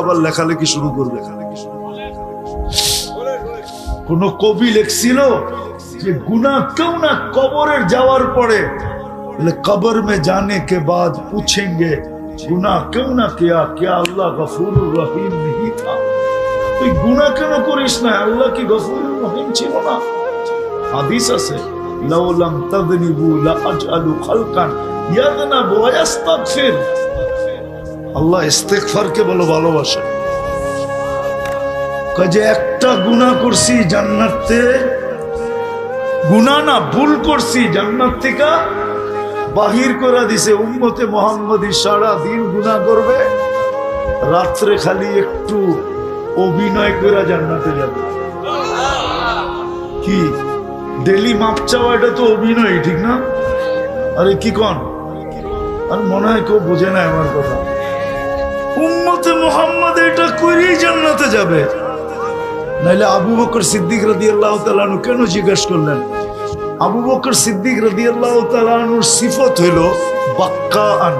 আবার লেখালেখি শুরু করবে। কোন কবি লেখছিল যে গুনা কেউ না কবরের যাওয়ার পরে কবর মে জানে কে বাদ পুছেঙ্গে, গুনা কেউ না কেয়া কেয়া আল্লাহ গফুর রহিম নেই থা। তুই গুনা কেন করিস না? আল্লাহ কি গফুর রহিম ছিল না? হাদিস আছে লাউলাম তাদনিবু লা আজআলু খালকান ইয়াদনা ওয়া আল্লাহ ইস্তেগফারকে বলো, ভালোবাসে। যে একটা গুনাহ করছি জান্নাতে গুনাহ না, ভুল করছি জান্নাত থেকে বাহির করে দিছে। উম্মতে মোহাম্মদী সারা দিন গুনাহ করবে, রাত্রে খালি একটু অভিনয় করে জান্নাতে যাবে। কি? ডেলি মাপ চাওয়া, এটা তো অভিনয়, ঠিক না? আরে কি কন? আর মনে হয় কেউ বোঝে না আমার কথা। মোহাম্মদ এটা করেই জান্নাতে যাবে। নাইলে আবু বকর সিদ্দিক রাদি আল্লাহ তালানু কেন জিজ্ঞেস করলেন? আবু বকর সিদ্দিক রাদি আল্লাহ তালানুর সিফত হইল বাক্কা আন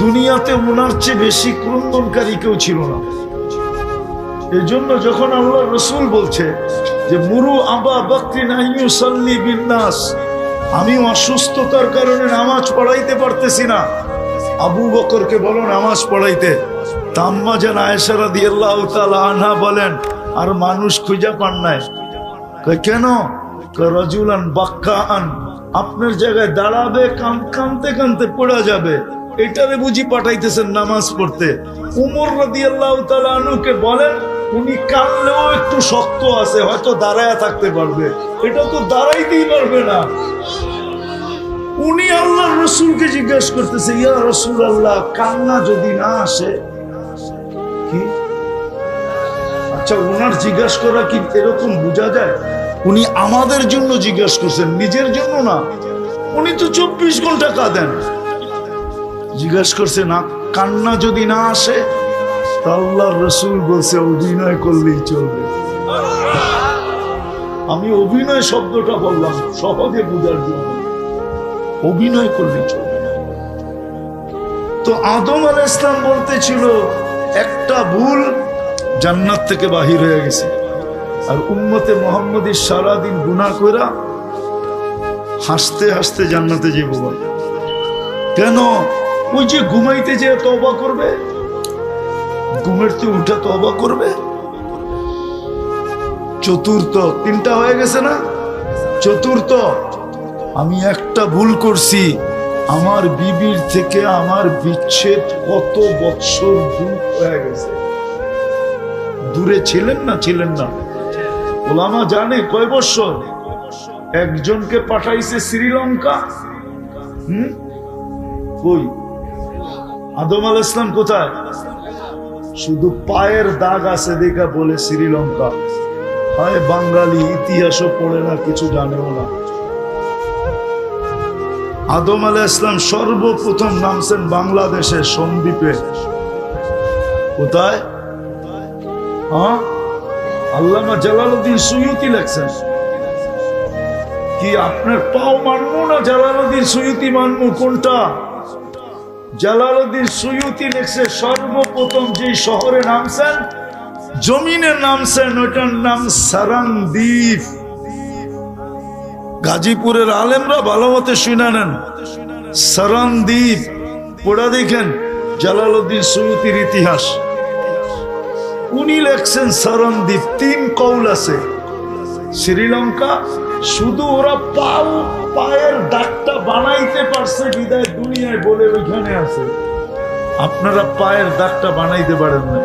দুনিয়াতে ওনার চেয়ে বেশি ক্রন্দনকারী কেউ ছিল না। এই জন্য যখন আল্লাহ রসুল বলছে যে, মুরু আবা বকরি নাইয়ু সাল্লি বিন্নাস আমি অসুস্থতার কারণে নামাজ পড়াইতে পারতেছি না। আবু বকরকে বলো নামাজ পড়াইতে। তাম্মা যেন আয়েশারা দিয়ে আল্লাহ আনহা বলেন, আর মানুষ খুঁজে পান নাই। কেন? রজুলান বাক্কা আন আপনার জায়গায় দাঁড়াবে কাম কানতে কানতে পড়া যাবে। এটারে বুঝি পাঠাইতেছেন নামাজ পড়তে। উমর রাদি আল্লাহ আনুকে বলেন, উনি কানলেও একটু শক্ত আছে, হয়তো দাঁড়ায় থাকতে পারবে। এটা তো দাঁড়াইতেই পারবে না। উনি আল্লাহ রসুলকে জিজ্ঞেস করতেছে, ইয়া রসুল আল্লাহ কান্না যদি না আসে, কি? আচ্ছা ওনার জিজ্ঞাসা করা কি এরকম বোঝা যায়? উনি আমাদের জন্য জিজ্ঞাসা করছেন, নিজের জন্য না। উনি তো চব্বিশ ঘণ্টা কাঁদেন। জিজ্ঞাসা করছে, না, কান্না যদি না আসে, তা আল্লাহ রসুল বলছে, অভিনয় করলেই চলবে। আমি অভিনয় শব্দটা বললাম, সহজে বোঝার জন্য। অভিনয় করলে চলবে না তো আদম আল ইসলাম বলতেছিল, একটা ভুল জান্নাত থেকে বাহির হয়ে গেছে। আর উম্মতে মোহাম্মদী সারাদিন গুণা কইরা হাসতে হাসতে জান্নাতে যে বল কেন? ওই যে ঘুমাইতে যে তবা করবে, ঘুমের তো উঠে তবা করবে। চতুর্থ, তিনটা হয়ে গেছে না? চতুর্থ। আমি একটা ভুল করছি। আমার বিবির থেকে আমার বিচ্ছেদ কত বৎসর দূর হয়ে গেছে। দূরে ছিলেন না ছিলেন না? ওলামা জানে কয় বৎসর? একজনকে পাঠাইছে শ্রীলঙ্কা। হুম? কই? আদম আল ইসলাম কোথায়? শুধু পায়ের দাগ আছে দেখা বলে শ্রীলঙ্কা। হয় বাঙালি, ইতিহাসও পড়ে না, কিছু জানেও না। আদম আলাহ ইসলাম সর্বপ্রথম নামছেন বাংলাদেশে সন্দ্বীপে। কোথায়? হ্যাঁ? আল্লামা জালালউদ্দিন সুয়ুতি লেখছেন। কি আপনার পাও মানবো না জালালউদ্দিন সুয়ুতি মানবো? কোনটা? জালালউদ্দিন সুয়ুতি লেখছে, সর্বপ্রথম যে শহরে নামছেন, জমিনে নামছেন ওটার নাম সারাংদ্বীপ গাজীপুরের আলেমরা ভালো মতে শুনে নেন। সারানদ্বীপ পড়া দেখেন জালালউদ্দিন সৈয়দির ইতিহাস। উনি লেখছেন সারানদ্বীপ তিন কৌল আছে। শ্রীলঙ্কা, শুধু ওরা পাও, পায়ের দাগটা বানাইতে পারছে, বিদায় দুনিয়ায় বলে ওইখানে আছে। আপনারা পায়ের দাগটা বানাইতে পারেন না।